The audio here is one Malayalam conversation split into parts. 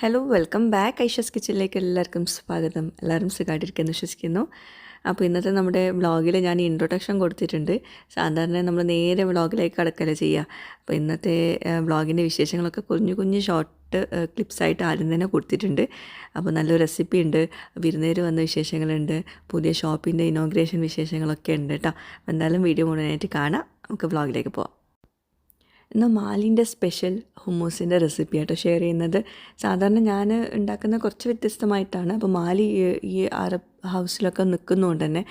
ഹലോ വെൽക്കം ബാക്ക് ഐഷസ് കിച്ചണിലേക്ക് എല്ലാവർക്കും സ്വാഗതം. എല്ലാവരും സുഖമായിട്ടിരിക്കുന്നു വിശ്വസിക്കുന്നു. അപ്പോൾ ഇന്നത്തെ നമ്മുടെ വ്ളോഗിൽ ഞാൻ ഇൻട്രൊഡക്ഷൻ കൊടുത്തിട്ടുണ്ട്. സാധാരണ നമ്മൾ നേരെ വ്ളോഗിലേക്ക് കടക്കല ചെയ്യുക. അപ്പോൾ ഇന്നത്തെ വ്ളോഗിന്റെ വിശേഷങ്ങളൊക്കെ കുഞ്ഞു കുഞ്ഞു ഷോർട്ട് ക്ലിപ്സായിട്ട് ആദ്യം തന്നെ കൊടുത്തിട്ടുണ്ട്. അപ്പോൾ നല്ലൊരു റെസിപ്പി ഉണ്ട്. വിരുന്നേര് വന്ന വിശേഷങ്ങളുണ്ട്. പുതിയ ഷോപ്പിന്റെ ഇനോഗ്രേഷൻ വിശേഷങ്ങളൊക്കെ ഉണ്ട് കേട്ടോ. എന്തായാലും വീഡിയോ മുഴുവനായിട്ട് കാണാം. നമുക്ക് വ്ളോഗിലേക്ക് പോവാം. എന്നാൽ മാലിന്റെ സ്പെഷ്യൽ ഹുമ്മൂസിന്റെ റെസിപ്പി ആയിട്ട് ഷെയർ ചെയ്യുന്നത്. സാധാരണ ഞാൻ ഉണ്ടാക്കുന്ന കുറച്ച് വ്യത്യസ്തമായിട്ടാണ്. അപ്പോൾ മാലി ഈ- അറബ് ഹൗസിലൊക്കെ നിൽക്കുന്നതുകൊണ്ട് തന്നെ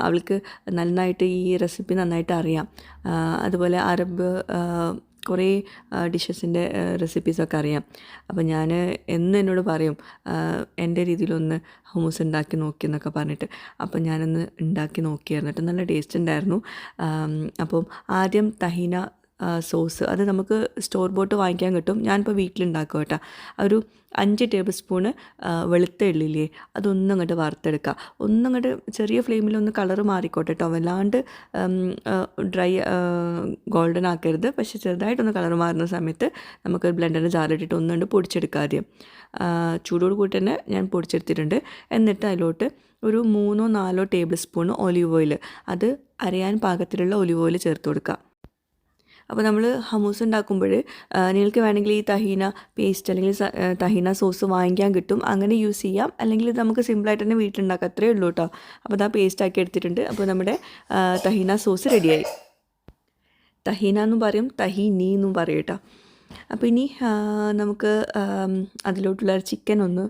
അവൾക്ക് നന്നായിട്ട് ഈ റെസിപ്പി നന്നായിട്ട് അറിയാം. അതുപോലെ അറബ് കുറേ ഡിഷസിന്റെ റെസിപ്പീസൊക്കെ അറിയാം. അപ്പോൾ ഞാൻ എന്ന് എന്നോട് പറയും എന്റെ രീതിയിലൊന്ന് ഹുമൂസ് ഉണ്ടാക്കി നോക്കി എന്നൊക്കെ പറഞ്ഞിട്ട്. അപ്പോൾ ഞാനൊന്ന് ഉണ്ടാക്കി നോക്കിയായിരുന്നു. നല്ല ടേസ്റ്റ് ഉണ്ടായിരുന്നു. അപ്പം ആദ്യം തഹീന സോസ്. അത് നമുക്ക് സ്റ്റോർ ബോട്ട് വാങ്ങിക്കാൻ കിട്ടും. ഞാനിപ്പോൾ വീട്ടിലുണ്ടാക്കും കേട്ടോ. ഒരു അഞ്ച് ടേബിൾ സ്പൂണ് വെളുത്ത എള്ളില്ലേ അതൊന്നും അങ്ങോട്ട് വറുത്തെടുക്കുക ഒന്നും അങ്ങോട്ട് ചെറിയ ഫ്ലെയിമിൽ ഒന്ന് കളറ് മാറിക്കോട്ടെ കേട്ടോ. വല്ലാണ്ട് ഡ്രൈ ഗോൾഡൻ ആക്കരുത്. പക്ഷേ ചെറുതായിട്ടൊന്ന് കളർ മാറുന്ന സമയത്ത് നമുക്ക് ബ്ലെൻഡറിന് ജാറിട്ടിട്ട് ഒന്നുകൊണ്ട് പൊടിച്ചെടുക്കുക ആദ്യം. ചൂടോട് കൂടി തന്നെ ഞാൻ പൊടിച്ചെടുത്തിട്ടുണ്ട്. എന്നിട്ട് അതിലോട്ട് ഒരു മൂന്നോ നാലോ ടേബിൾ സ്പൂൺ ഒലിവ് ഓയിൽ അത് അരയാൻ പാകത്തിലുള്ള ഒലിവ് ഓയിൽ ചേർത്ത് കൊടുക്കുക അപ്പോൾ നമ്മൾ ഹമൂസ് ഉണ്ടാക്കുമ്പോൾ നിങ്ങൾക്ക് വേണമെങ്കിൽ ഈ തഹീന പേസ്റ്റ് അല്ലെങ്കിൽ തഹീന സോസ് വാങ്ങിക്കാൻ കിട്ടും. അങ്ങനെ യൂസ് ചെയ്യാം. അല്ലെങ്കിൽ നമുക്ക് സിമ്പിളായിട്ട് തന്നെ വീട്ടിലുണ്ടാക്കാം. അത്രയേ ഉള്ളൂ കേട്ടോ അപ്പോൾ അതാ പേസ്റ്റ് ആക്കി എടുത്തിട്ടുണ്ട്. അപ്പോൾ നമ്മുടെ തഹീന സോസ് റെഡിയായി തഹീന എന്നും പറയും തഹീനി എന്നും പറയും കേട്ടോ അപ്പോൾ ഇനി നമുക്ക് അതിലോട്ടുള്ള ചിക്കൻ ഒന്ന്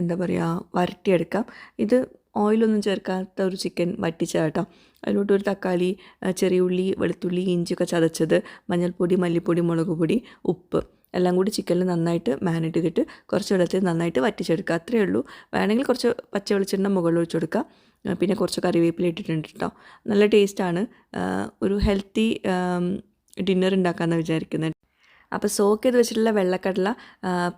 എന്താ പറയുക വരട്ടിയെടുക്കാം. ഇത് ഓയിലൊന്നും ചേർക്കാത്ത ഒരു ചിക്കൻ വറ്റിച്ച കേട്ടോ. അതിലോട്ട് ഒരു തക്കാളി ചെറിയ ഉള്ളി വെളുത്തുള്ളി ഇഞ്ചിയൊക്കെ ചതച്ചത് മഞ്ഞൾപ്പൊടി മല്ലിപ്പൊടി മുളക് പൊടി ഉപ്പ് എല്ലാം കൂടി ചിക്കനിൽ നന്നായിട്ട് മാരിനേറ്റ് ചെയ്തിട്ട് കുറച്ച് വെള്ളത്തിൽ നന്നായിട്ട് വറ്റിച്ചെടുക്കുക. അത്രയേ ഉള്ളൂ. വേണമെങ്കിൽ കുറച്ച് പച്ച വെളിച്ചെണ്ണ മുകളിൽ ഒഴിച്ച് കൊടുക്കുക. പിന്നെ കുറച്ച് കറിവേപ്പില ഇട്ടിട്ടുണ്ട് കേട്ടോ. നല്ല ടേസ്റ്റാണ് ഒരു ഹെൽത്തി ഡിന്നർ ഉണ്ടാക്കാമെന്ന് വിചാരിക്കുന്നത്. അപ്പോൾ സോക്ക് ചെയ്ത് വെച്ചിട്ടുള്ള വെള്ളക്കടല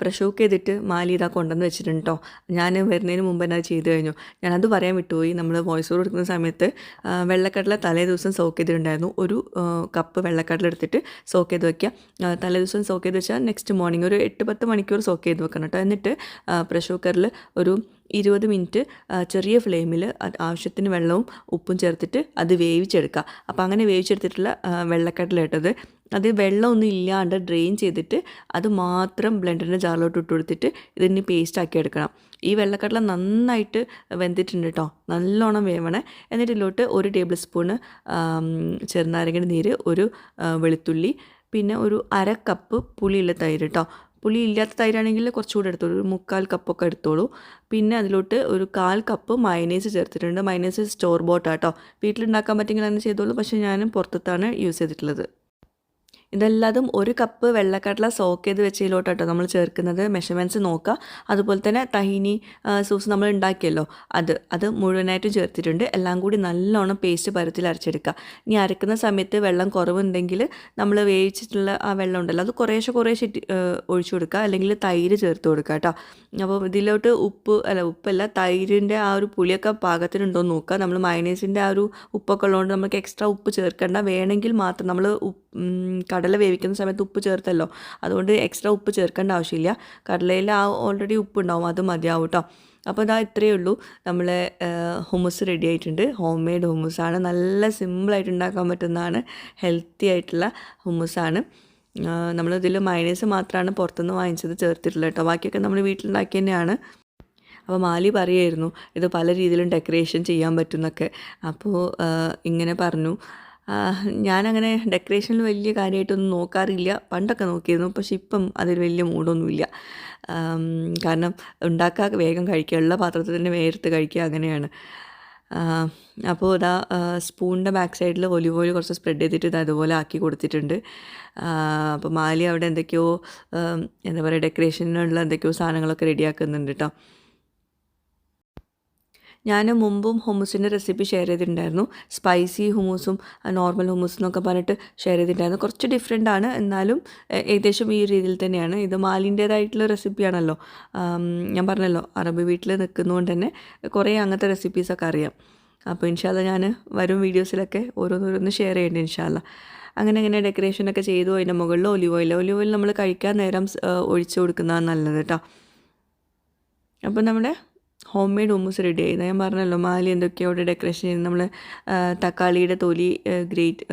പ്രഷോക്ക് ചെയ്തിട്ട് മാലി ഇതാ കൊണ്ടുവന്ന് വെച്ചിട്ടുണ്ട് കേട്ടോ ഞാൻ വരുന്നതിന് മുമ്പ് തന്നെ അത് ചെയ്ത് കഴിഞ്ഞു. ഞാനത് പറയാൻ വിട്ടുപോയി. നമ്മൾ വോയിസ് ഓവർ എടുക്കുന്ന സമയത്ത് വെള്ളക്കടല തലേ ദിവസം സോക്ക് ചെയ്തിട്ടുണ്ടായിരുന്നു. ഒരു കപ്പ് വെള്ളക്കടല എടുത്തിട്ട് സോക്ക് ചെയ്ത് വെക്കുക ആ, തലേ ദിവസം സോക്ക് ചെയ്ത് വെച്ചാൽ നെക്സ്റ്റ് മോർണിംഗ് ഒരു എട്ട് പത്ത് മണിക്കൂർ സോക്ക് ചെയ്ത് വെക്കണം കേട്ടോ എന്നിട്ട് പ്രഷർ കുക്കറിൽ ഒരു ഇരുപത് മിനിറ്റ് ചെറിയ ഫ്ലെയിമിൽ ആവശ്യത്തിന് വെള്ളവും ഉപ്പും ചേർത്തിട്ട് അത് വേവിച്ചെടുക്കുക അപ്പോൾ അങ്ങനെ വേവിച്ചെടുത്തിട്ടുള്ള വെള്ളക്കടല ഇട്ടത് അത് വെള്ളമൊന്നും ഇല്ലാണ്ട് ഡ്രെയിൻ ചെയ്തിട്ട് അത് മാത്രം ബ്ലെൻഡറിന്റെ ജാറിലോട്ട് ഇട്ട് കൊടുത്തിട്ട് ഇതിന് പേസ്റ്റ് ആക്കി എടുക്കണം. ഈ വെള്ളക്കടല നന്നായിട്ട് വെന്തിട്ടുണ്ട് കേട്ടോ നല്ലോണം വേവണേ. എന്നിട്ട് ഇതിലോട്ട് ഒരു ടേബിൾ സ്പൂണ് ചെറുനാരങ്ങയുടെ നീര് ഒരു വെളുത്തുള്ളി പിന്നെ ഒരു അര കപ്പ് പുളിയുള്ള തൈര് കേട്ടോ പുളി ഇല്ലാത്ത തൈരാണെങ്കിൽ കുറച്ചുകൂടെ എടുത്തോളൂ. ഒരു മുക്കാൽ കപ്പൊക്കെ എടുത്തോളൂ. പിന്നെ അതിലോട്ട് ഒരു കാൽ കപ്പ് മയനേസ് ചേർത്തിട്ടുണ്ട്. മയനേസ് സ്റ്റോർ ബോട്ടാട്ടോ വീട്ടിലുണ്ടാക്കാൻ പറ്റുമെങ്കിൽ അങ്ങനെ ചെയ്തോളൂ. പക്ഷേ ഞാനും പുറത്താണ് യൂസ് ചെയ്തിട്ടുള്ളത്. ഇതെല്ലാതും ഒരു കപ്പ് വെള്ളക്കടല സോക്ക് ചെയ്ത് വെച്ചതിലോട്ട് കേട്ടോ നമ്മൾ ചേർക്കുന്നത്. മെഷർമെന്റ്സ് നോക്കുക. അതുപോലെ തന്നെ തഹീനി സൂസ് നമ്മൾ ഉണ്ടാക്കിയല്ലോ. അത് അത് മുഴുവനായിട്ട് ചേർത്തിട്ടുണ്ട്. എല്ലാം കൂടി നല്ലോണം പേസ്റ്റ് പരത്തിൽ അരച്ചെടുക്കുക. ഇനി അരക്കുന്ന സമയത്ത് വെള്ളം കുറവുണ്ടെങ്കിൽ നമ്മൾ വേവിച്ചിട്ടുള്ള ആ വെള്ളം ഉണ്ടല്ലോ അത് കുറേശ്ശെ കുറേശ്ശെ ഒഴിച്ചു കൊടുക്കുക. അല്ലെങ്കിൽ തൈര് ചേർത്ത് കൊടുക്കുക കേട്ടോ. അപ്പോൾ ഇതിലോട്ട് ഉപ്പ് അല്ല ഉപ്പല്ല തൈരിന്റെ ആ ഒരു പുളിയൊക്കെ പാകത്തിനുണ്ടോ എന്ന് നോക്കുക. നമ്മൾ മയണീസിന്റെ ആ ഒരു ഉപ്പൊക്കെ ഉള്ളതുകൊണ്ട് നമുക്ക് എക്സ്ട്രാ ഉപ്പ് ചേർക്കേണ്ട. വേണമെങ്കിൽ മാത്രം നമ്മൾ കടല വേവിക്കുന്ന സമയത്ത് ഉപ്പ് ചേർത്തല്ലോ. അതുകൊണ്ട് എക്സ്ട്രാ ഉപ്പ് ചേർക്കേണ്ട ആവശ്യമില്ല. കടലയിൽ ആ ഓൾറെഡി ഉപ്പ് ഉണ്ടാവും അത് മതിയാവും കേട്ടോ അപ്പോൾ ഇതാ ഇത്രയേ ഉള്ളൂ. നമ്മളെ ഹുമസ് റെഡി ആയിട്ടുണ്ട്. ഹോം മെയ്ഡ് ഹുമസാണ് നല്ല സിമ്പിളായിട്ട് ഉണ്ടാക്കാൻ പറ്റുന്നതാണ്. ഹെൽത്തി ആയിട്ടുള്ള ഹുമസാണ് നമ്മളിതിൽ മൈനസ് മാത്രമാണ് പുറത്തുനിന്ന് വാങ്ങിച്ചത് ചേർത്തിട്ടുള്ളത് കേട്ടോ ബാക്കിയൊക്കെ നമ്മൾ വീട്ടിലുണ്ടാക്കി തന്നെയാണ്. അപ്പോൾ മാലി പറയായിരുന്നു ഇത് പല രീതിയിലും ഡെക്കറേഷൻ ചെയ്യാൻ പറ്റുന്നൊക്കെ അപ്പോൾ ഇങ്ങനെ പറഞ്ഞു. ഞാനങ്ങനെ ഡെക്കറേഷനിൽ വലിയ കാര്യമായിട്ടൊന്നും നോക്കാറില്ല. പണ്ടൊക്കെ നോക്കിയിരുന്നു. പക്ഷെ ഇപ്പം അതിൽ വലിയ മൂടൊന്നുമില്ല. കാരണം ഉണ്ടാക്കുക വേഗം കഴിക്കുക ഉള്ള പാത്രത്തിൽ തന്നെ വേർത്ത് കഴിക്കുക അങ്ങനെയാണ്. അപ്പോൾ ഇതാ സ്പൂണിന്റെ ബാക്ക് സൈഡിൽ ഒലിവ് ഓയിൽ കുറച്ച് സ്പ്രെഡ് ചെയ്തിട്ട് ഇത് അതുപോലെ ആക്കി കൊടുത്തിട്ടുണ്ട്. അപ്പോൾ മാലി അവിടെ എന്തൊക്കെയോ എന്താ പറയുക ഡെക്കറേഷനുള്ള എന്തൊക്കെയോ സാധനങ്ങളൊക്കെ റെഡിയാക്കുന്നുണ്ട് കേട്ടോ. ഞാൻ മുമ്പും ഹുമൂസിന്റെ റെസിപ്പി ഷെയർ ചെയ്തിട്ടുണ്ടായിരുന്നു. സ്പൈസി ഹുമൂസും നോർമൽ ഹുമൂസും എന്നൊക്കെ പറഞ്ഞിട്ട് ഷെയർ ചെയ്തിട്ടുണ്ടായിരുന്നു. കുറച്ച് ഡിഫറെന്റ് ആണ്. എന്നാലും ഏകദേശം ഈ രീതിയിൽ തന്നെയാണ്. ഇത് മാലിന്റേതായിട്ടുള്ള റെസിപ്പിയാണല്ലോ ഞാൻ പറഞ്ഞല്ലോ അറബി വീട്ടിൽ നിൽക്കുന്നതുകൊണ്ട് തന്നെ കുറേ അങ്ങനത്തെ റെസിപ്പീസൊക്കെ അറിയാം. അപ്പോൾ ഇൻഷാല്ല ഞാൻ വരും വീഡിയോസിലൊക്കെ ഓരോന്നോരോന്ന് ഷെയർ ചെയ്യേണ്ടത് ഇൻഷാല്ല അങ്ങനെ അങ്ങനെ ഡെക്കറേഷനൊക്കെ ചെയ്തു. അതിന്റെ മുകളിൽ ഒലിവ് ഓയിൽ ഒലിവ് ഓയിൽ നമ്മൾ കഴിക്കാൻ നേരം ഒഴിച്ചു ഒഴിച്ച് കൊടുക്കുന്നതാണ് നല്ലത് കേട്ടോ. അപ്പോൾ നമ്മുടെ ഹോം മെയ്ഡ് ഹുമ്മൂസ് റെഡി ആയി. ഞാൻ പറഞ്ഞല്ലോ മാലി എന്തൊക്കെയോ അവിടെ ഡെക്കറേഷൻ ചെയ്ത് നമ്മൾ തക്കാളിയുടെ തൊലി ഗ്രേറ്റ്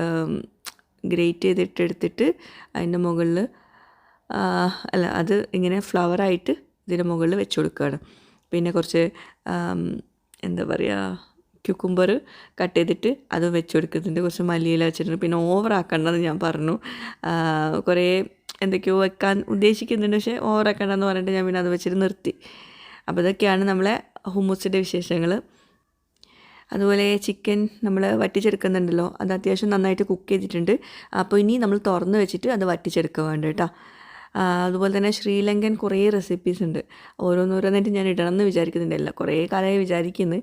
ഗ്രേറ്റ് ചെയ്തിട്ട് എടുത്തിട്ട് അതിന്റെ മുകളിൽ അല്ല അത് ഇങ്ങനെ ഫ്ലവറായിട്ട് ഇതിന്റെ മുകളിൽ വെച്ച് കൊടുക്കുകയാണ്. പിന്നെ കുറച്ച് എന്താ പറയുക ക്യുക്കുംബർ കട്ട് ചെയ്തിട്ട് അത് വെച്ച് കൊടുക്കുന്നുണ്ട്. കുറച്ച് മല്ലിയില വെച്ചിട്ടുണ്ട്. പിന്നെ ഓവർ ആക്കണ്ടെന്ന് ഞാൻ പറഞ്ഞു. കുറേ എന്തൊക്കെയോ വെക്കാൻ ഉദ്ദേശിക്കുന്നുണ്ട്. പക്ഷേ ഓവർ ആക്കണ്ടെന്ന് പറഞ്ഞിട്ട് ഞാൻ പിന്നെ അത് വെച്ചിട്ട് നിർത്തി. അപ്പോൾ ഇതൊക്കെയാണ് നമ്മളെ ഹുമ്മൂസിന്റെ വിശേഷങ്ങൾ അതുപോലെ ചിക്കൻ നമ്മൾ വറ്റിച്ചെടുക്കുന്നുണ്ടല്ലോ അത് അത്യാവശ്യം നന്നായിട്ട് കുക്ക് ചെയ്തിട്ടുണ്ട്. അപ്പോൾ ഇനി നമ്മൾ തുറന്ന് വെച്ചിട്ട് അത് വറ്റിച്ചെടുക്കുക വേണ്ട കേട്ടോ. അതുപോലെ തന്നെ ശ്രീലങ്കൻ കുറേ റെസിപ്പീസ് ഉണ്ട്. ഓരോന്നോരോന്നായിട്ട് ഞാൻ ഇടണമെന്ന് വിചാരിക്കുന്നുണ്ടല്ല കുറേ കാലമായി വിചാരിക്കുന്നു.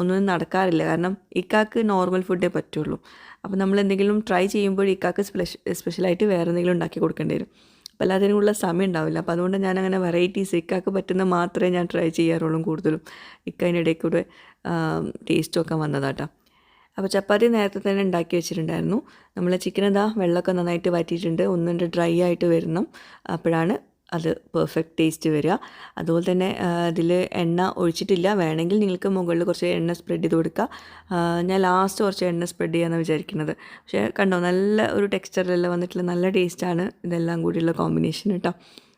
ഒന്നും നടക്കാറില്ല. കാരണം ഇക്കാക്ക് നോർമൽ ഫുഡേ പറ്റുള്ളൂ. അപ്പോൾ നമ്മൾ എന്തെങ്കിലും ട്രൈ ചെയ്യുമ്പോൾ ഇക്കാക്ക് സ്പെഷ സ്പെഷ്യലായിട്ട് വേറെ എന്തെങ്കിലും ഉണ്ടാക്കി കൊടുക്കേണ്ടി വരും. അപ്പോൾ എല്ലാത്തിനുള്ള സമയം ഉണ്ടാവില്ല അപ്പോൾ അതുകൊണ്ട് ഞാൻ അങ്ങനെ വെറൈറ്റീസ് ഇക്കാക്ക് പറ്റുന്ന മാത്രമേ ഞാൻ ട്രൈ ചെയ്യാറുള്ളൂ കൂടുതലും. ഇക്ക അതിനിടയിൽ കൂടെ ടേസ്റ്റും ഒക്കെ വന്നതാട്ടോ. അപ്പോൾ ചപ്പാത്തി നേരത്തെ തന്നെ ഉണ്ടാക്കി വെച്ചിട്ടുണ്ടായിരുന്നു. നമ്മൾ ചിക്കൻ ഇതാ വെള്ളമൊക്കെ നന്നായിട്ട് വറ്റിയിട്ടുണ്ട്. ഒന്നുണ്ട് ഡ്രൈ ആയിട്ട് വരുന്നു അപ്പോഴാണ് അത് പെർഫെക്റ്റ് ടേസ്റ്റ് വരിക. അതുപോലെ തന്നെ ഇതിൽ എണ്ണ ഒഴിച്ചിട്ടില്ല. വേണമെങ്കിൽ നിങ്ങൾക്ക് മുകളിൽ കുറച്ച് എണ്ണ സ്പ്രെഡ് ചെയ്ത് കൊടുക്കുക ഞാൻ ലാസ്റ്റ് കുറച്ച് എണ്ണ സ്പ്രെഡ് ചെയ്യാമെന്ന് വിചാരിക്കുന്നത്. പക്ഷേ കണ്ടോ നല്ല ഒരു ടെക്സ്ചറിലെല്ലാം വന്നിട്ടുള്ള നല്ല ടേസ്റ്റാണ് ഇതെല്ലാം കൂടിയുള്ള കോമ്പിനേഷൻ കേട്ടോ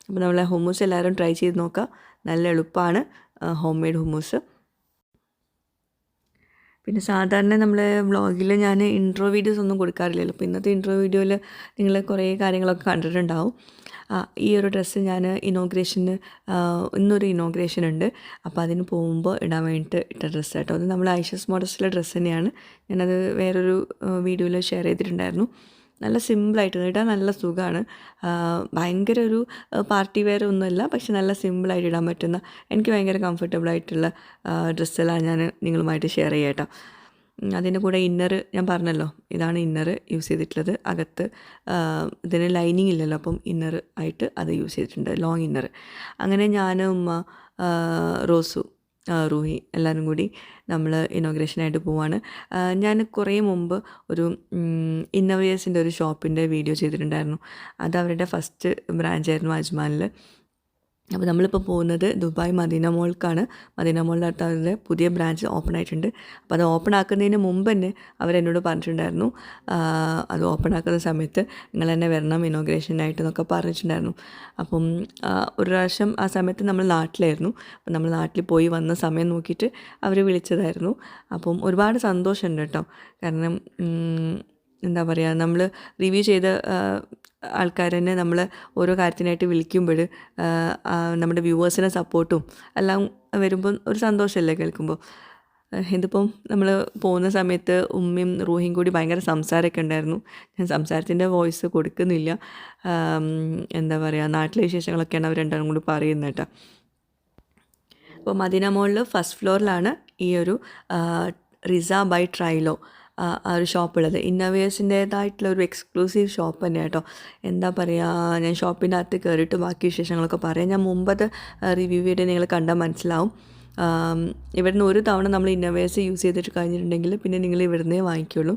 അപ്പോൾ നമ്മളെ ഹുമ്മൂസ് എല്ലാവരും ട്രൈ ചെയ്ത് നോക്കുക നല്ല എളുപ്പമാണ് ഹോം മെയ്ഡ് ഹുമ്മൂസ് പിന്നെ സാധാരണ നമ്മൾ വ്ളോഗിൽ ഞാൻ ഇൻട്രോ വീഡിയോസ് ഒന്നും കൊടുക്കാറില്ലല്ലോ. അപ്പോൾ ഇന്നത്തെ ഇൻട്രോ വീഡിയോയിൽ നിങ്ങൾ കുറേ കാര്യങ്ങളൊക്കെ കണ്ടിട്ടുണ്ടാവും. ഈ ഒരു ഡ്രസ്സ് ഞാൻ ഇനോഗ്രേഷന് ഇന്നൊരു ഇനോഗ്രേഷൻ ഉണ്ട്. അപ്പോൾ അതിന് പോകുമ്പോൾ ഇടാൻ വേണ്ടിയിട്ട് ഇട്ട ഡ്രസ്സ് കേട്ടോ അത് നമ്മൾ ഐഷസ് മോഡൽസിലെ ഡ്രസ്സ് തന്നെയാണ്. ഞാനത് വേറൊരു വീഡിയോയിൽ ഷെയർ ചെയ്തിട്ടുണ്ടായിരുന്നു. നല്ല സിമ്പിളായിട്ട് ഇടാൻ നല്ല സുഖമാണ് ഭയങ്കര ഒരു പാർട്ടി വെയർ ഒന്നുമല്ല പക്ഷെ നല്ല സിമ്പിളായിട്ട് ഇടാൻ പറ്റുന്ന എനിക്ക് ഭയങ്കര കംഫർട്ടബിൾ ആയിട്ടുള്ള ഡ്രസ്സെല്ലാം ഞാൻ നിങ്ങളുമായിട്ട് ഷെയർ ചെയ്യാം കേട്ടോ. അതിന്റെ കൂടെ ഇന്നർ ഞാൻ പറഞ്ഞല്ലോ ഇതാണ് ഇന്നർ യൂസ് ചെയ്തിട്ടുള്ളത്. അകത്ത് ഇതിന് ലൈനിങ് ഇല്ലല്ലോ അപ്പം ഇന്നർ ആയിട്ട് അത് യൂസ് ചെയ്തിട്ടുണ്ട് ലോങ് ഇന്നർ. അങ്ങനെ ഞാനും ഉമ്മ റോസു റൂഹി എല്ലാവരും കൂടി നമ്മൾ ഇനോഗ്രേഷനായിട്ട് പോവാണ്. ഞാൻ കുറേ മുമ്പ് ഒരു ഇന്നോവേഴ്സിന്റെ ഒരു ഷോപ്പിന്റെ വീഡിയോ ചെയ്തിട്ടുണ്ടായിരുന്നു. അത് അവരുടെ ഫസ്റ്റ് ബ്രാഞ്ചായിരുന്നു അജ്മാനിൽ അപ്പോൾ നമ്മളിപ്പോൾ പോകുന്നത് ദുബായ് മദീന മോൾക്കാണ്. മദീന മോളിന്റെ അടുത്ത് അവരുടെ പുതിയ ബ്രാഞ്ച് ഓപ്പൺ ആയിട്ടുണ്ട്. അപ്പോൾ അത് ഓപ്പൺ ആക്കുന്നതിന് മുമ്പ് തന്നെ അവരെന്നോട് പറഞ്ഞിട്ടുണ്ടായിരുന്നു. അത് ഓപ്പൺ ആക്കുന്ന സമയത്ത് നിങ്ങൾ തന്നെ വരണം ഇനോഗ്രേഷനായിട്ട് എന്നൊക്കെ പറഞ്ഞിട്ടുണ്ടായിരുന്നു. അപ്പം ഒരു പ്രാവശ്യം ആ സമയത്ത് നമ്മൾ നാട്ടിലായിരുന്നു. അപ്പം നമ്മൾ നാട്ടിൽ പോയി വന്ന സമയം നോക്കിയിട്ട് അവർ വിളിച്ചതായിരുന്നു. അപ്പം ഒരുപാട് സന്തോഷമുണ്ട് കേട്ടോ. കാരണം എന്താ പറയുക നമ്മൾ റിവ്യൂ ചെയ്ത ആൾക്കാരെന്നെ നമ്മൾ ഓരോ കാര്യത്തിനായിട്ട് വിളിക്കുമ്പോൾ നമ്മുടെ വ്യൂവേഴ്സിനെ സപ്പോർട്ടും എല്ലാം വരുമ്പോൾ ഒരു സന്തോഷമല്ലേ കേൾക്കുമ്പോൾ ഇതിപ്പം നമ്മൾ പോകുന്ന സമയത്ത് ഉമ്മയും റൂഹിയും കൂടി ഭയങ്കര സംസാരമൊക്കെ ഉണ്ടായിരുന്നു. ഞാൻ സംസാരത്തിന്റെ വോയിസ് കൊടുക്കുന്നില്ല. എന്താ പറയുക നാട്ടിലെ വിശേഷങ്ങളൊക്കെയാണ് അവർ രണ്ടാളും കൂടി പറയുന്നത് കേട്ടോ. അപ്പോൾ മദീന മോളിൽ ഫസ്റ്റ് ഫ്ലോറിലാണ് ഈ ഒരു റിസ ബൈ ട്രൈലോ ആ ഒരു ഷോപ്പുള്ളത്. ഇന്നോവേഴ്സിന്റേതായിട്ടുള്ള ഒരു എക്സ്ക്ലൂസീവ് ഷോപ്പ് തന്നെ കേട്ടോ. എന്താ പറയുക ഞാൻ ഷോപ്പിന്റെ അകത്ത് കയറിയിട്ട് ബാക്കി വിശേഷങ്ങളൊക്കെ പറയാം. ഞാൻ മുമ്പത്തെ റിവ്യൂ വീഡിയോ നിങ്ങൾ കണ്ടാൽ മനസ്സിലാവും. ഇവിടുന്ന് ഒരു തവണ നമ്മൾ ഇന്നവേഴ്സ് യൂസ് ചെയ്തിട്ട് കഴിഞ്ഞിട്ടുണ്ടെങ്കിൽ പിന്നെ നിങ്ങൾ ഇവിടുന്നേ വാങ്ങിക്കുള്ളൂ.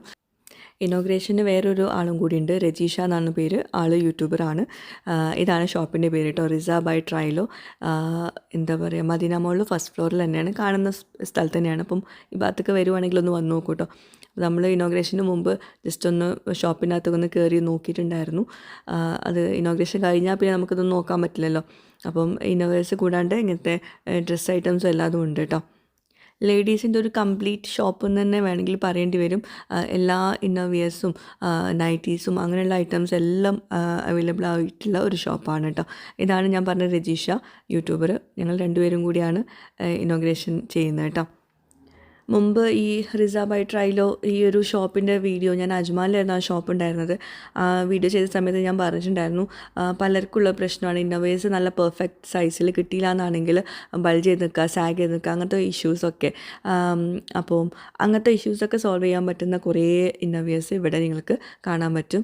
ഇനോഗ്രേഷന് വേറൊരു ആളും കൂടിയുണ്ട്. രജീഷ എന്നാണ് പേര്. ആൾ യൂട്യൂബറാണ് ഇതാണ് ഷോപ്പിന്റെ പേര് കേട്ടോ. റിസ ബൈ ട്രൈലോ എന്താ പറയുക മദീന മോളിൽ ഫസ്റ്റ് ഫ്ലോറിൽ തന്നെയാണ്. കാണുന്ന സ്ഥലത്ത് തന്നെയാണ്. അപ്പം ഈ ഭാഗത്തൊക്കെ വരുവാണെങ്കിൽ ഒന്ന് വന്ന് നോക്കൂ കേട്ടോ. നമ്മൾ ഇനോഗ്രേഷന് മുമ്പ് ജസ്റ്റ് ഒന്ന് ഷോപ്പിനകത്തൊക്കെ ഒന്ന് കയറി നോക്കിയിട്ടുണ്ടായിരുന്നു. അത് ഇനോഗ്രേഷൻ കഴിഞ്ഞാൽ പിന്നെ നമുക്കിതൊന്നും നോക്കാൻ പറ്റില്ലല്ലോ. അപ്പം ഇനോഗ്രേഷൻ കൂടാണ്ട് ഇങ്ങനത്തെ ഡ്രസ്സ് ഐറ്റംസും എല്ലാതും ഉണ്ട് കേട്ടോ ലേഡീസിന്റെ ഒരു കംപ്ലീറ്റ് ഷോപ്പ് എന്ന് തന്നെ വേണമെങ്കിൽ പറയേണ്ടി വരും. എല്ലാ ഇന്നോവിയേഴ്സും നൈറ്റീസും അങ്ങനെയുള്ള ഐറ്റംസ് എല്ലാം അവൈലബിൾ ആയിട്ടുള്ള ഒരു ഷോപ്പാണ് കേട്ടോ ഇതാണ് ഞാൻ പറഞ്ഞ രജീഷ യൂട്യൂബർ ഞങ്ങൾ രണ്ടുപേരും കൂടിയാണ് ഇനോഗ്രേഷൻ ചെയ്യുന്നത് കേട്ടോ മുമ്പ് ഈ റിസ ബൈ ട്രൈലോ ഈ ഒരു ഷോപ്പിന്റെ വീഡിയോ ഞാൻ അജ്മാനിലായിരുന്നു ആ ഷോപ്പ് ഉണ്ടായിരുന്നത്. ആ വീഡിയോ ചെയ്ത സമയത്ത് ഞാൻ പറഞ്ഞിട്ടുണ്ടായിരുന്നു പലർക്കുള്ള പ്രശ്നമാണ് ഇന്നോവേഴ്സ് നല്ല പെർഫെക്റ്റ് സൈസിൽ കിട്ടിയില്ല എന്നാണെങ്കിൽ ബൾജ് ചെയ്ത് നിൽക്കുക സാഗ് ചെയ്ത് നിൽക്കുക അങ്ങനത്തെ ഇഷ്യൂസൊക്കെ അപ്പോൾ അങ്ങനത്തെ ഇഷ്യൂസൊക്കെ സോൾവ് ചെയ്യാൻ പറ്റുന്ന കുറേ ഇന്നോവേഴ്സ് ഇവിടെ നിങ്ങൾക്ക് കാണാൻ പറ്റും.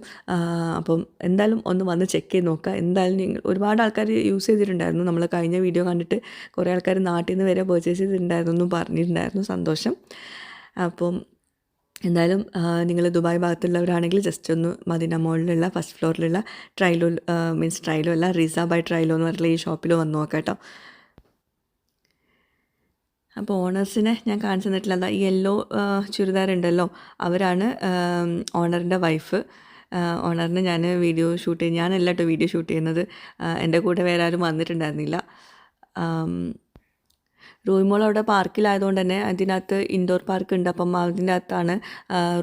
അപ്പം എന്തായാലും ഒന്ന് വന്ന് ചെക്ക് ചെയ്ത് നോക്കുക. എന്തായാലും നിങ്ങൾ ഒരുപാട് ആൾക്കാർ യൂസ് ചെയ്തിട്ടുണ്ടായിരുന്നു. നമ്മൾ കഴിഞ്ഞ വീഡിയോ കണ്ടിട്ട് കുറേ ആൾക്കാർ നാട്ടിൽ നിന്ന് വരെ പർച്ചേസ് ചെയ്തിട്ടുണ്ടായിരുന്നു എന്നും പറഞ്ഞിട്ടുണ്ടായിരുന്നു. സന്തോഷം. അപ്പം എന്തായാലും നിങ്ങൾ ദുബായ് ഭാഗത്തുള്ളവരാണെങ്കിൽ ജസ്റ്റ് ഒന്ന് മദീന മോളിലുള്ള ഫസ്റ്റ് ഫ്ലോറിലുള്ള ട്രൈലോ മീൻസ് ട്രൈലോ അല്ല റിസ ബൈ ട്രൈലോ എന്ന് പറഞ്ഞിട്ടുള്ള ഈ ഷോപ്പിൽ വന്ന് നോക്കാം കേട്ടോ. അപ്പോൾ ഓണേഴ്സിനെ ഞാൻ കാണിച്ചു തന്നിട്ടില്ല. എന്താ ഈ യെല്ലോ ചുരിദാർ ഉണ്ടല്ലോ അവരാണ് ഓണറിന്റെ വൈഫ് ഓണറിന് ഞാൻ വീഡിയോ ഷൂട്ട് ചെയ്യുന്നത് ഞാനല്ല കേട്ടോ വീഡിയോ ഷൂട്ട് ചെയ്യുന്നത്. എന്റെ കൂടെ വേറെ ആരും വന്നിട്ടുണ്ടായിരുന്നില്ല. റോയ്മോൾ അവിടെ പാർക്കിലായതുകൊണ്ട് തന്നെ അതിനകത്ത് ഇൻഡോർ പാർക്ക് ഉണ്ട്. അപ്പം അതിന്റെ അകത്താണ്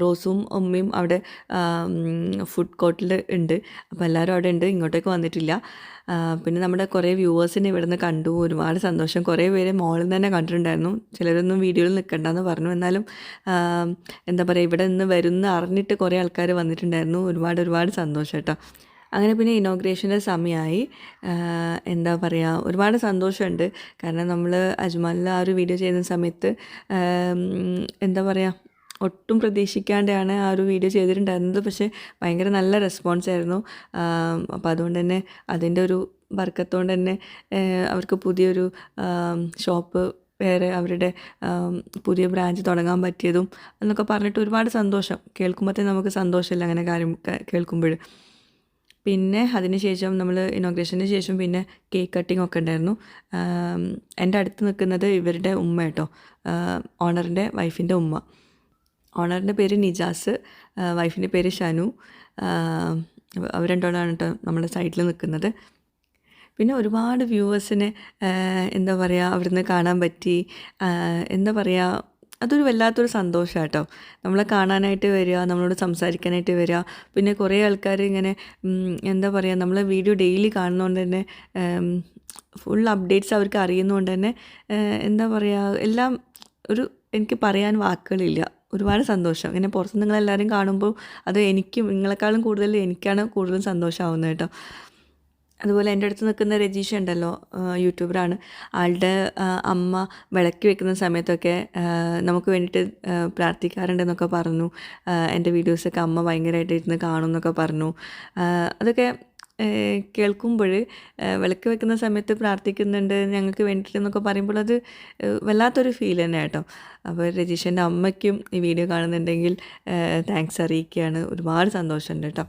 റോസും ഉമ്മയും അവിടെ ഫുഡ് കോർട്ടിൽ ഉണ്ട്. അപ്പോൾ എല്ലാവരും അവിടെ ഉണ്ട്. ഇങ്ങോട്ടേക്ക് വന്നിട്ടില്ല. പിന്നെ നമ്മുടെ കുറേ വ്യൂവേഴ്സിനെ ഇവിടെ നിന്ന് കണ്ടു. ഒരുപാട് സന്തോഷം. കുറേ പേര് മോളിൽ നിന്ന് തന്നെ കണ്ടിട്ടുണ്ടായിരുന്നു. ചിലരൊന്നും വീഡിയോയിൽ നിൽക്കണ്ടെന്ന് പറഞ്ഞു. എന്നാലും എന്താ പറയുക ഇവിടെ നിന്ന് വരുന്ന അറിഞ്ഞിട്ട് കുറേ ആൾക്കാർ വന്നിട്ടുണ്ടായിരുന്നു. ഒരുപാട് ഒരുപാട് സന്തോഷം കേട്ടോ. അങ്ങനെ പിന്നെ ഇനോഗ്രേഷന്റെ സമയമായി എന്താ പറയുക ഒരുപാട് സന്തോഷമുണ്ട്. കാരണം നമ്മൾ അജ്മാലിൽ ആ ഒരു വീഡിയോ ചെയ്യുന്ന സമയത്ത് എന്താ പറയുക ഒട്ടും പ്രതീക്ഷിക്കാണ്ടാണ് ആ ഒരു വീഡിയോ ചെയ്തിട്ടുണ്ടായിരുന്നത്. പക്ഷേ ഭയങ്കര നല്ല റെസ്പോൺസ് ആയിരുന്നു. അപ്പോൾ അതുകൊണ്ട് തന്നെ അതിന്റെ ഒരു വർക്കത്തോണ്ട് തന്നെ അവർക്ക് പുതിയൊരു ഷോപ്പ് വേറെ അവരുടെ പുതിയ ബ്രാഞ്ച് തുടങ്ങാൻ പറ്റിയതും എന്നൊക്കെ പറഞ്ഞിട്ട് ഒരുപാട് സന്തോഷം. കേൾക്കുമ്പോഴത്തേ നമുക്ക് സന്തോഷമില്ല അങ്ങനെ കാര്യം കേൾക്കുമ്പോൾ പിന്നെ അതിന് ശേഷം നമ്മൾ ഇനോഗ്രേഷന് ശേഷം പിന്നെ കേക്ക് കട്ടിംഗ് ഒക്കെ ഉണ്ടായിരുന്നു. എന്റെ അടുത്ത് നിൽക്കുന്നത് ഇവരുടെ ഉമ്മ കേട്ടോ. ഓണറിന്റെ വൈഫിന്റെ ഉമ്മ. ഓണറിന്റെ പേര് നിജാസ് വൈഫിന്റെ പേര് ഷനു. അവർ രണ്ടോളാണ് കേട്ടോ നമ്മുടെ സൈഡിൽ നിൽക്കുന്നത്. പിന്നെ ഒരുപാട് വ്യൂവേഴ്സിനെ എന്താ പറയുക അവിടുന്ന് കാണാൻ പറ്റി. എന്താ പറയുക അതൊരു വല്ലാത്തൊരു സന്തോഷം കേട്ടോ നമ്മളെ കാണാനായിട്ട് വരിക നമ്മളോട് സംസാരിക്കാനായിട്ട് വരിക. പിന്നെ കുറേ ആൾക്കാർ ഇങ്ങനെ എന്താ പറയുക നമ്മളെ വീഡിയോ ഡെയിലി കാണുന്നതുകൊണ്ട് തന്നെ ഫുൾ അപ്ഡേറ്റ്സ് അവർക്ക് അറിയുന്നതുകൊണ്ട് തന്നെ എന്താ പറയുക എല്ലാം ഒരു എനിക്ക് പറയാൻ വാക്കുകളില്ല. ഒരുപാട് സന്തോഷം. ഇങ്ങനെ പുറത്ത് നിങ്ങളെല്ലാവരും കാണുമ്പോൾ അത് എനിക്കും നിങ്ങളെക്കാളും കൂടുതൽ എനിക്കാണ് കൂടുതൽ സന്തോഷമാവുന്നത് കേട്ടോ. അതുപോലെ എന്റെ അടുത്ത് നിൽക്കുന്ന രജീഷ് ഉണ്ടല്ലോ യൂട്യൂബറാണ്. ആളുടെ അമ്മ വിളക്കി വെക്കുന്ന സമയത്തൊക്കെ നമുക്ക് വേണ്ടിയിട്ട് പ്രാർത്ഥിക്കാറുണ്ടെന്നൊക്കെ പറഞ്ഞു. എന്റെ വീഡിയോസൊക്കെ അമ്മ ഭയങ്കരമായിട്ട് ഇരുന്ന് കാണും എന്നൊക്കെ പറഞ്ഞു അതൊക്കെ കേൾക്കുമ്പോൾ വിളക്ക് വെക്കുന്ന സമയത്ത് പ്രാർത്ഥിക്കുന്നുണ്ട് ഞങ്ങൾക്ക് വേണ്ടിയിട്ട് എന്നൊക്കെ പറയുമ്പോൾ അത് വല്ലാത്തൊരു ഫീൽ തന്നെ കേട്ടോ. അപ്പോൾ രജീഷന്റെ അമ്മയ്ക്കും ഈ വീഡിയോ കാണുന്നുണ്ടെങ്കിൽ താങ്ക്സ് അറിയിക്കുകയാണ്. ഒരുപാട് സന്തോഷമുണ്ട് കേട്ടോ.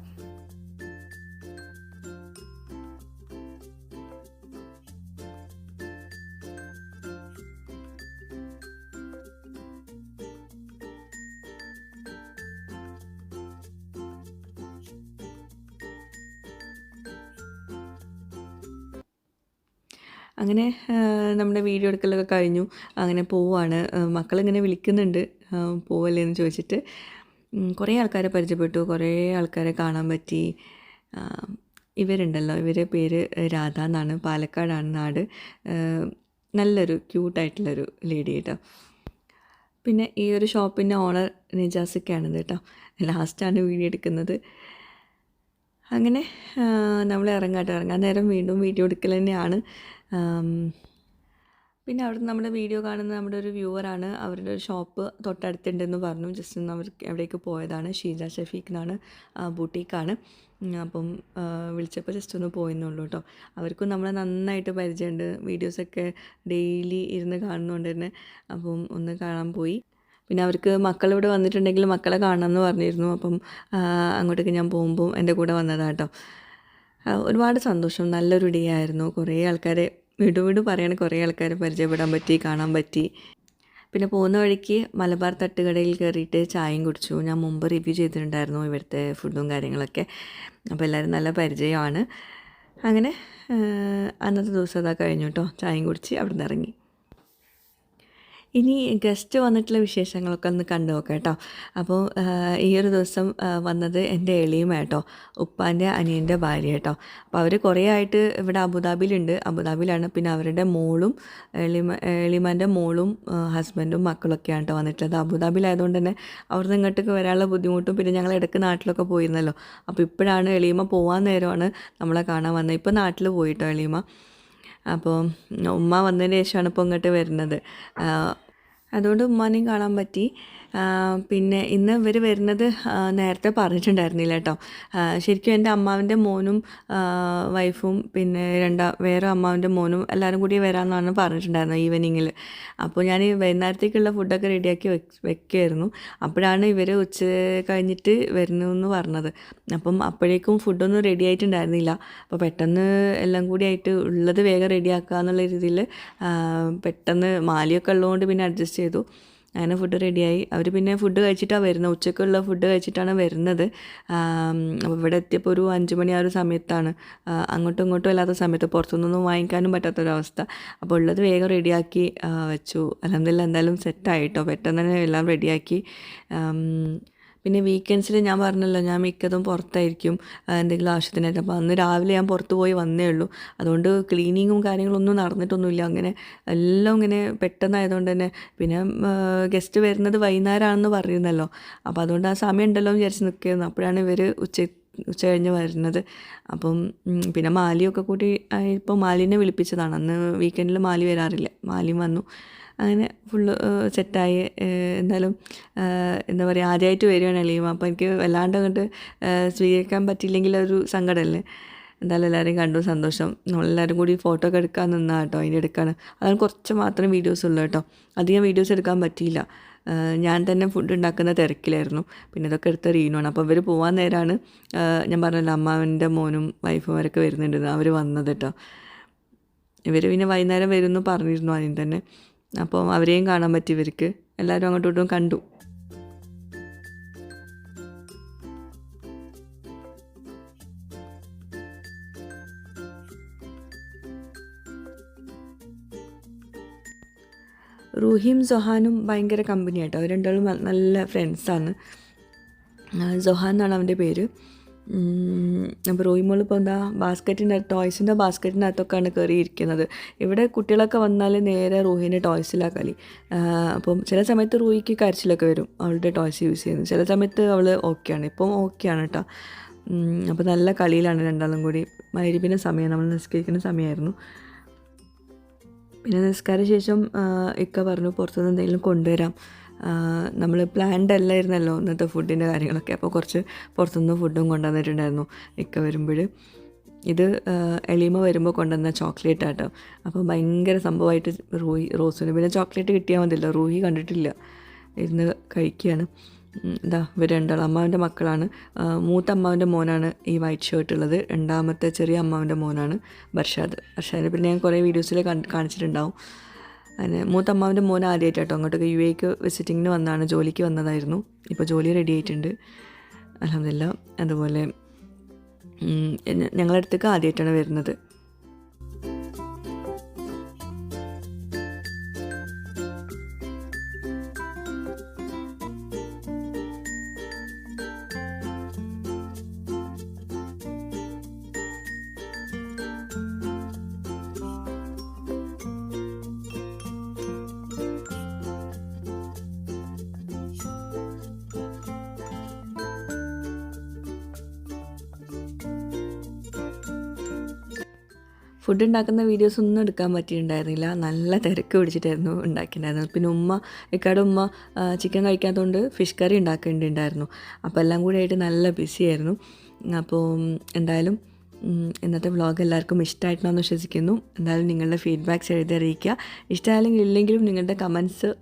അങ്ങനെ നമ്മുടെ വീഡിയോ എടുക്കലൊക്കെ കഴിഞ്ഞു. അങ്ങനെ പോവാണ്. മക്കളിങ്ങനെ വിളിക്കുന്നുണ്ട്. പോവല്ലേന്ന് ചോദിച്ചിട്ട്. കുറേ ആൾക്കാരെ പരിചയപ്പെട്ടു. കുറേ ആൾക്കാരെ കാണാൻ പറ്റി. ഇവരുണ്ടല്ലോ. ഇവരുടെ പേര് രാധ എന്നാണ്. പാലക്കാടാണ് നാട്. നല്ലൊരു ക്യൂട്ടായിട്ടുള്ളൊരു ലേഡി കേട്ടോ പിന്നെ ഈ ഒരു ഷോപ്പിന്റെ ഓണർ നിജാസിക്കാണിത് കേട്ടോ ലാസ്റ്റാണ് വീഡിയോ എടുക്കുന്നത്. അങ്ങനെ നമ്മൾ ഇറങ്ങാട്ടോ. ഇറങ്ങാൻ നേരം വീണ്ടും വീഡിയോ എടുക്കൽ തന്നെയാണ്. പിന്നെ അവിടുന്ന് നമ്മുടെ വീഡിയോ കാണുന്ന നമ്മുടെ ഒരു വ്യൂവറാണ്. അവരുടെ ഒരു ഷോപ്പ് തൊട്ടടുത്തുണ്ടെന്ന് പറഞ്ഞു. ജസ്റ്റ് ഒന്ന് അവർ എവിടേക്ക് പോയതാണ്. ഷീജ ഷഫീഖ് എന്നാണ് ബൂട്ടീക്കാണ്. അപ്പം വിളിച്ചപ്പോൾ ജസ്റ്റ് ഒന്ന് പോയെന്നുള്ളൂ കേട്ടോ അവർക്കും നമ്മളെ നന്നായിട്ട് പരിചയമുണ്ട്. വീഡിയോസൊക്കെ ഡെയിലി ഇരുന്ന് കാണുന്നുണ്ട് തന്നെ. അപ്പം ഒന്ന് കാണാൻ പോയി. പിന്നെ അവർക്ക് മക്കൾ ഇവിടെ വന്നിട്ടുണ്ടെങ്കിൽ മക്കളെ കാണാമെന്ന് പറഞ്ഞിരുന്നു. അപ്പം അങ്ങോട്ടേക്ക് ഞാൻ പോകുമ്പോൾ എന്റെ കൂടെ വന്നതാട്ടോ ഒരുപാട് സന്തോഷം. നല്ലൊരു ഡേ ആയിരുന്നു. കുറേ ആൾക്കാരെ വിടുവിട് വിടു പറയണ കുറേ ആൾക്കാരെ പരിചയപ്പെടാൻ പറ്റി കാണാൻ പറ്റി. പിന്നെ പോകുന്ന വഴിക്ക് മലബാർ തട്ടുകടയിൽ കയറിയിട്ട് ചായയും കുടിച്ചു. ഞാൻ മുമ്പ് റിവ്യൂ ചെയ്തിട്ടുണ്ടായിരുന്നു ഇവിടുത്തെ ഫുഡും കാര്യങ്ങളൊക്കെ. അപ്പോൾ എല്ലാവരും നല്ല പരിചയമാണ്. അങ്ങനെ അന്നത്തെ ദിവസം അതാ കഴിഞ്ഞു കേട്ടോ ചായയും കുടിച്ച് അവിടെ നിന്ന് ഇറങ്ങി. ഇനി ഗസ്റ്റ് വന്നിട്ടുള്ള വിശേഷങ്ങളൊക്കെ ഒന്ന് കണ്ടു കേട്ടോ. അപ്പോൾ ഈ ഒരു ദിവസം വന്നത് എന്റെ എളിയമ്മ കേട്ടോ. ഉപ്പാന്റെ അനിയന്റെ ഭാര്യ കേട്ടോ. അപ്പോൾ അവർ കുറേ ആയിട്ട് ഇവിടെ അബുദാബിയിലുണ്ട്. അബുദാബിയിലാണ് പിന്നെ അവരുടെ മോളും എളിമ എളിമാന്റെ മോളും ഹസ്ബൻഡും മക്കളൊക്കെയാണ് കേട്ടോ വന്നിട്ടുള്ളത്. അബുദാബിയിലായതുകൊണ്ട് തന്നെ അവിടുന്ന് ഇങ്ങോട്ടേക്ക് വരാനുള്ള ബുദ്ധിമുട്ടും പിന്നെ ഞങ്ങൾ ഇടയ്ക്ക് നാട്ടിലൊക്കെ പോയിരുന്നല്ലോ. അപ്പോൾ ഇപ്പോഴാണ് എളിയമ്മ പോകാൻ നേരമാണ് നമ്മളെ കാണാൻ വന്നത്. ഇപ്പോൾ നാട്ടിൽ പോയിട്ടോ എളിയമ്മ. അപ്പോൾ ഉമ്മ വന്നതിന് ശേഷമാണ് ഇപ്പോൾ ഇങ്ങോട്ട് വരുന്നത്. അതുകൊണ്ട് ഉമ്മാനെയും കാണാൻ പറ്റി. പിന്നെ ഇന്ന് ഇവർ വരുന്നത് നേരത്തെ പറഞ്ഞിട്ടുണ്ടായിരുന്നില്ല കേട്ടോ ശരിക്കും എന്റെ അമ്മാവിന്റെ മോനും വൈഫും പിന്നെ രണ്ടാ വേറെ അമ്മാവിന്റെ മോനും എല്ലാവരും കൂടി വരാമെന്നാണ് പറഞ്ഞിട്ടുണ്ടായിരുന്നത് ഈവനിങ്ങിൽ അപ്പോൾ ഞാൻ ഈ വൈകുന്നേരത്തേക്കുള്ള ഫുഡൊക്കെ റെഡിയാക്കി വെക്കുമായിരുന്നു അപ്പോഴാണ് ഇവർ ഉച്ച കഴിഞ്ഞിട്ട് വരുന്നു എന്ന് പറഞ്ഞത്. അപ്പം അപ്പോഴേക്കും ഫുഡൊന്നും റെഡി ആയിട്ടുണ്ടായിരുന്നില്ല. അപ്പോൾ പെട്ടെന്ന് എല്ലാം കൂടി ആയിട്ട് ഉള്ളത് വേഗം റെഡിയാക്കുക എന്നുള്ള രീതിയിൽ പെട്ടെന്ന് മാലിയൊക്കെ ഉള്ളതുകൊണ്ട് പിന്നെ അഡ്ജസ്റ്റ് ചെയ്തു. അങ്ങനെ ഫുഡ് റെഡിയായി അവർ പിന്നെ ഫുഡ് കഴിച്ചിട്ടാണ് വരുന്നത് ഉച്ചയ്ക്കുള്ള ഫുഡ് കഴിച്ചിട്ടാണ് വരുന്നത്. അപ്പോൾ ഇവിടെ എത്തിയപ്പോൾ ഒരു അഞ്ച് മണി ആ ഒരു സമയത്താണ്. അങ്ങോട്ടും ഇങ്ങോട്ടും അല്ലാത്ത സമയത്ത് പുറത്തുനിന്നൊന്നും വാങ്ങിക്കാനും പറ്റാത്തൊരവസ്ഥ. അപ്പോൾ ഉള്ളത് വേഗം റെഡിയാക്കി വെച്ചു. അലഹമില്ല എന്തായാലും സെറ്റായിട്ടോ പെട്ടെന്ന് തന്നെ എല്ലാം റെഡിയാക്കി പിന്നെ വീക്കെൻഡ്സിൽ ഞാൻ പറഞ്ഞല്ലോ ഞാൻ മിക്കതും പുറത്തായിരിക്കും എന്തെങ്കിലും ആവശ്യത്തിനായിട്ട്. അപ്പോൾ അന്ന് രാവിലെ ഞാൻ പുറത്ത് പോയി വന്നേ ഉള്ളൂ. അതുകൊണ്ട് ക്ലീനിങ്ങും കാര്യങ്ങളൊന്നും നടന്നിട്ടൊന്നുമില്ല. അങ്ങനെ എല്ലാം ഇങ്ങനെ പെട്ടെന്നായതുകൊണ്ട് തന്നെ. പിന്നെ ഗസ്റ്റ് വരുന്നത് വൈകുന്നേരമാണെന്ന് പറയുന്നല്ലോ അപ്പോൾ അതുകൊണ്ട് ആ സമയം ഉണ്ടല്ലോ എന്ന് വിചാരിച്ച് നിൽക്കുന്നു അപ്പോഴാണ് ഇവർ ഉച്ച ഉച്ച കഴിഞ്ഞ് വരുന്നത്. അപ്പം പിന്നെ മാലിയൊക്കെ കൂടി ഇപ്പോൾ മാലിനെ വിളിപ്പിച്ചതാണ്. അന്ന് വീക്കെൻഡിൽ മാലി വരാറില്ല. മാലിയും വന്നു. അങ്ങനെ ഫുള്ള് സെറ്റായി എന്തായാലും എന്താ പറയുക ആദ്യമായിട്ട് വരികയാണ് ലീവ്. അപ്പോൾ എനിക്ക് വല്ലാണ്ട് അങ്ങോട്ട് സ്വീകരിക്കാൻ പറ്റിയില്ലെങ്കിൽ ഒരു സങ്കടമല്ലേ എന്തായാലും എല്ലാവരെയും കണ്ടു. സന്തോഷം. നമ്മളെല്ലാവരും കൂടി ഫോട്ടോ ഒക്കെ എടുക്കാൻ നിന്നാ കേട്ടോ. അതിന്റെ എടുക്കാണ് അതാണ് കുറച്ച് മാത്രം വീഡിയോസ് ഉള്ളൂ കേട്ടോ. അധികം വീഡിയോസ് എടുക്കാൻ പറ്റിയില്ല. ഞാൻ തന്നെ ഫുഡ് ഉണ്ടാക്കുന്ന തിരക്കിലായിരുന്നു. പിന്നെ ഇതൊക്കെ എടുത്ത റീനുമാണ് അപ്പോൾ ഇവർ പോകാൻ നേരമാണ് ഞാൻ പറഞ്ഞല്ലോ അമ്മാവന്റെ മോനും വൈഫും അവരൊക്കെ വരുന്നുണ്ട് അവർ വന്നത് കേട്ടോ ഇവർ പിന്നെ വൈകുന്നേരം വരുമെന്ന് പറഞ്ഞിരുന്നു ആദ്യം തന്നെ. അപ്പോൾ അവരെയും കാണാൻ പറ്റി ഇവർക്ക്. എല്ലാവരും അങ്ങോട്ടും ഇങ്ങോട്ടും കണ്ടു. റൂഹിയും സൊഹാനും ഭയങ്കര കമ്പനി ആട്ടോ. അവർ രണ്ടാളും നല്ല ഫ്രണ്ട്സാണ് സൊഹാൻ എന്നാണ് അവന്റെ പേര്. അപ്പോൾ റോയിമോൾ ഇപ്പോൾ എന്താ ബാസ്ക്കറ്റിന്റെ ടോയ്സിന്റെ ബാസ്ക്കറ്റിനകത്തൊക്കെയാണ് കയറിയിരിക്കുന്നത് ഇവിടെ കുട്ടികളൊക്കെ വന്നാൽ നേരെ റൂഹിന്റെ ടോയ്സിലാണ് കളി. അപ്പം ചില സമയത്ത് റൂഹിക്ക് കരച്ചിലൊക്കെ വരും അവളുടെ ടോയ്സ് യൂസ് ചെയ്യുന്നത്. ചില സമയത്ത് അവൾ ഓക്കെയാണ് ഇപ്പം ഓക്കെയാണ് കേട്ടോ അപ്പോൾ നല്ല കളിയിലാണ് രണ്ടാളും കൂടി. മൈരിപ്പിന്റെ സമയം നമ്മൾ നിസ്കരിക്കുന്ന സമയമായിരുന്നു. പിന്നെ നിസ്കാര ശേഷം ഇക്ക പറഞ്ഞു പുറത്തുനിന്ന് എന്തെങ്കിലും കൊണ്ടുവരാം. നമ്മൾ പ്ലാൻഡ് അല്ലായിരുന്നല്ലോ ഇന്നത്തെ ഫുഡിന്റെ കാര്യങ്ങളൊക്കെ. അപ്പോൾ കുറച്ച് പുറത്തുനിന്ന് ഫുഡും കൊണ്ടുവന്നിട്ടുണ്ടായിരുന്നു ഇക്ക വരുമ്പോൾ. ഇത് എളിമ വരുമ്പോൾ കൊണ്ടുവന്ന ചോക്ലേറ്റ് ആട്ടോ. അപ്പോൾ ഭയങ്കര സംഭവമായിട്ട് റൂഹി റോസിന്. പിന്നെ ചോക്ലേറ്റ് കിട്ടിയാൽ മതിയല്ലോ. റൂഹി കണ്ടിട്ടില്ല. ഇരുന്ന് കഴിക്കുകയാണ്. ഇതാ ഇവർ രണ്ടാളും. അമ്മാവിന്റെ മക്കളാണ്. മൂത്ത അമ്മാവിന്റെ മോനാണ് ഈ വൈറ്റ് ഷർട്ട് ഉള്ളത്. രണ്ടാമത്തെ ചെറിയ അമ്മാവിന്റെ മോനാണ് ബർഷാദ്. ബർഷാദിനെ പിന്നെ ഞാൻ കുറേ വീഡിയോസിൽ കാണിച്ചിട്ടുണ്ടാവും. അങ്ങനെ മൂത്ത അമ്മാവിന്റെ മോൻ ആദ്യമായിട്ടോ അങ്ങോട്ടൊക്കെ യു എക്ക് വിസിറ്റിങ്ങിന് വന്നതാണ് ജോലിക്ക് വന്നതായിരുന്നു. ഇപ്പോൾ ജോലി റെഡി ആയിട്ടുണ്ട്. അലഹമില്ല അതുപോലെ ഞങ്ങളുടെ അടുത്തേക്ക് ആദ്യമായിട്ടാണ് വരുന്നത്. ഫുഡ് ഉണ്ടാക്കുന്ന വീഡിയോസ് ഒന്നും എടുക്കാൻ പറ്റിയിട്ടുണ്ടായിരുന്നില്ല. നല്ല തിരക്ക് പിടിച്ചിട്ടായിരുന്നു ഉണ്ടാക്കിയിട്ടുണ്ടായിരുന്നത്. പിന്നെ ഉമ്മ ഇക്കാട് ഉമ്മ ചിക്കൻ കഴിക്കാത്തതുകൊണ്ട് ഫിഷ് കറി ഉണ്ടാക്കേണ്ടിണ്ടായിരുന്നു അപ്പോൾ എല്ലാം കൂടി ആയിട്ട് നല്ല ബിസി ആയിരുന്നു. അപ്പോൾ എന്തായാലും ഇന്നത്തെ വ്ളോഗ് എല്ലാവർക്കും ഇഷ്ടമായിട്ടാണെന്ന് വിശ്വസിക്കുന്നു. എന്തായാലും നിങ്ങളുടെ ഫീഡ്ബാക്ക്സ് എഴുതി അറിയിക്കുക. ഇഷ്ടമായില്ലെങ്കിൽ ഇല്ലെങ്കിലും നിങ്ങളുടെ കമൻസിൽ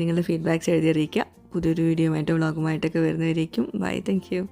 നിങ്ങളുടെ ഫീഡ്ബാക്ക്സ് എഴുതി അറിയിക്കുക. പുതിയൊരു വീഡിയോ ആയിട്ട് വ്ളോഗുമായിട്ടൊക്കെ വരുന്നവരേക്കും. Bye thank you